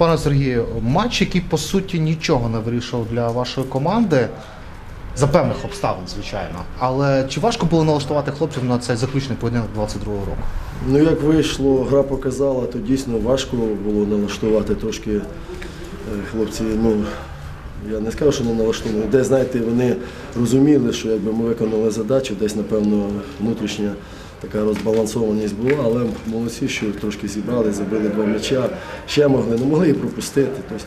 Пане Сергію, матч, який по суті нічого не вирішував для вашої команди. За певних обставин, звичайно. Але чи важко було налаштувати хлопців на цей заключний поєдинок 22-го року? Ну, як вийшло, гра показала, то дійсно важко було налаштувати трошки е, хлопці. Ну, я не скажу, що не налаштовані. Десь, знаєте, вони розуміли, що якби ми виконали задачу, десь, напевно, внутрішня така розбалансованість була, але молодці, що трошки зібрали, забили два м'яча, ще могли, не могли і пропустити. Тобто,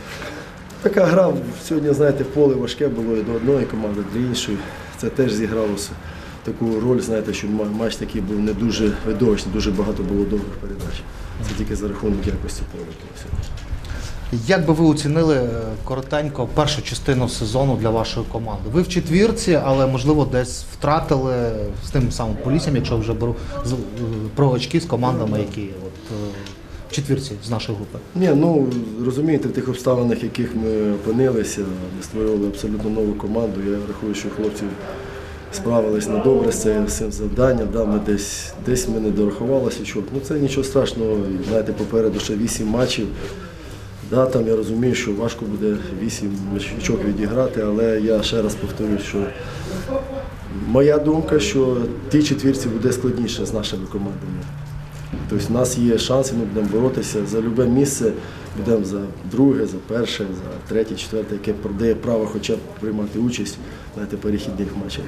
така гра сьогодні, знаєте, поле важке було і до одної команди, для іншої. Це теж зіграло таку роль, знаєте, що матч такий був не дуже видовищний, дуже багато було довгих передач. Це тільки за рахунок якості поля. Як би ви оцінили е, коротенько першу частину сезону для вашої команди? Ви в четвірці, але можливо десь втратили з тим самим поліціям, якщо вже беру е, про очки з командами, які от, е, в четвірці з нашої групи. Ні, ну розумієте, в тих обставинах, в яких ми опинилися, ми створювали абсолютно нову команду. Я рахую, що хлопці справились на добре з цим, завданням. Да, ми десь, десь ми не дорахувалися. Ну це нічого страшного. Знаєте, попереду ще вісім матчів. Да, я розумію, що важко буде вісім очок відіграти, але я ще раз повторюю, що моя думка, що тій четвірці буде складніше з нашими командами. Тобто в нас є шанси, ми будемо боротися за любе місце, будемо за друге, за перше, за третє, четверте, яке продає право хоча б приймати участь на перехідних матчах.